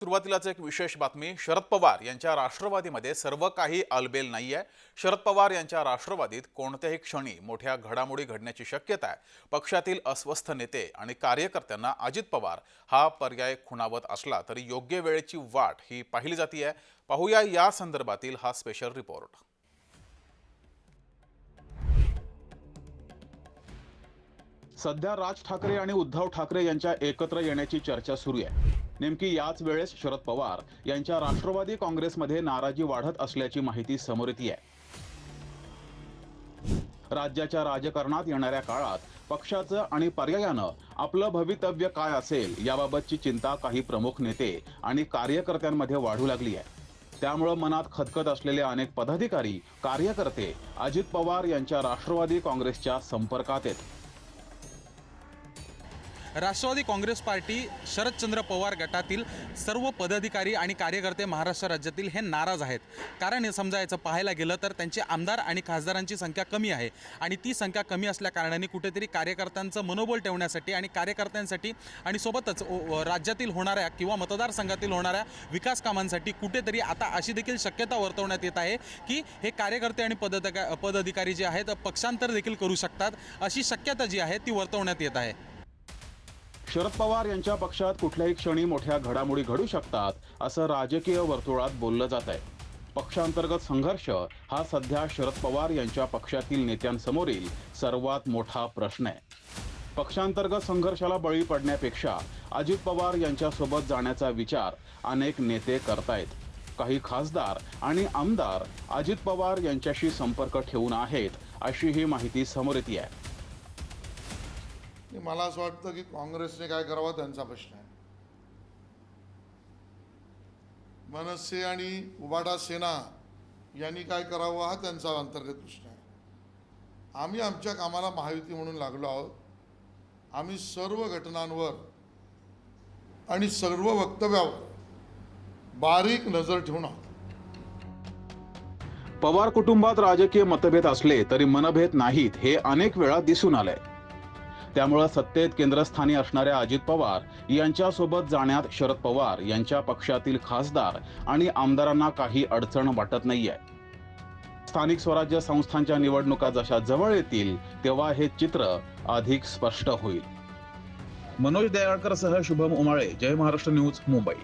सुरुवातीलाच एक विशेष बातमी. शरद पवार यांच्या राष्ट्रवादीमध्ये सर्व काही अलबेल नाही आहे शरद पवार यांच्या राष्ट्रवादीत कोणत्याही क्षणी मोठ्या घडामोडी घडण्याची शक्यता आहे. पक्षातील अस्वस्थ नेते आणि कार्यकर्त्यांना अजित पवार हा पर्याय खुणावत असला तरी योग्य वेळेची वाट ही पाहिली जातीये. पाहूया या संदर्भातील हा स्पेशल रिपोर्ट सध्या राज ठाकरे आणि उद्धव ठाकरे यांच्या एकत्र येण्याची चर्चा सुरू आहे. नेमकी याच वेळेस शरद पवार यांच्या राष्ट्रवादी काँग्रेसमध्ये नाराजी वाढत असल्याची माहिती समोर येते राज्याच्या राजकारणात येणाऱ्या काळात पक्षाचं आणि पर्यायानं आपलं भवितव्य काय असेल याबाबतची चिंता काही प्रमुख नेते आणि कार्यकर्त्यांमध्ये वाढू लागली आहे. त्यामुळं मनात खदखत असलेले अनेक पदाधिकारी कार्यकर्ते अजित पवार यांच्या राष्ट्रवादी काँग्रेसच्या संपर्कात आहेत. राष्ट्रवादी काँग्रेस पार्टी शरदचंद्र पवार गटातील सर्व पदाधिकारी आणि कार्यकर्ते महाराष्ट्र राज्यातील हे नाराज आहेत. कारण हे समजायचं पाहायला गेलं तर त्यांचे आमदार आणि खासदारांची संख्या कमी आहे. आणि ती संख्या कमी असल्या कारणाने कुठेतरी कार्यकर्त्यांचं मनोबल ठेवण्यासाठी आणि कार्यकर्त्यांसाठी आणि सोबतच राज्यातील होणाऱ्या किंवा मतदारसंघातील होणाऱ्या विकास कामांसाठी कुठेतरी आता अशी देखील शक्यता वर्तवण्यात येत आहे की हे कार्यकर्ते आणि पदाधिका पदाधिकारी जे आहेत पक्षांतर देखील करू शकतात अशी शक्यता जी आहे ती वर्तवण्यात येत आहे. शरद पवार यांच्या पक्षात कुठल्याही क्षणी मोठ्या घडामोडी घडू शकतात असं राजकीय वर्तुळात बोललं जात आहे. पक्षांतर्गत संघर्ष हा सध्या शरद पवार यांच्या पक्षातील नेत्यांसमोरील सर्वात मोठा प्रश्न आहे. पक्षांतर्गत संघर्षाला बळी पडण्यापेक्षा अजित पवार यांच्यासोबत जाण्याचा विचार अनेक नेते करतायत. काही खासदार आणि आमदार अजित पवार यांच्याशी संपर्क ठेवून आहेत अशी ही माहिती समोर येते आहे. मला असं वाटतं की काँग्रेसने काय करावं त्यांचा प्रश्न आहे. मनसे आणि उबाटा सेना यांनी काय करावं हा त्यांचा अंतर्गत प्रश्न आहे. आम्ही आमच्या कामाला महायुती म्हणून लागलो आहोत. आम्ही सर्व घटनांवर आणि सर्व वक्तव्यावर बारीक नजर ठेवून आहोत. पवार कुटुंबात राजकीय मतभेद असले तरी मनभेद नाहीत हे अनेक वेळा दिसून आलंय. त्यामुळं सत्तेत केंद्रस्थानी असणाऱ्या अजित पवार यांच्यासोबत जाण्यात शरद पवार यांच्या पक्षातील खासदार आणि आमदारांना काही अडचण वाटत नाहीये. स्थानिक स्वराज्य संस्थांच्या निवडणुका जशा जवळ येतील तेव्हा हे चित्र अधिक स्पष्ट होईल. मनोज दयाळकर सह शुभम उमाळे जय महाराष्ट्र न्यूज मुंबई.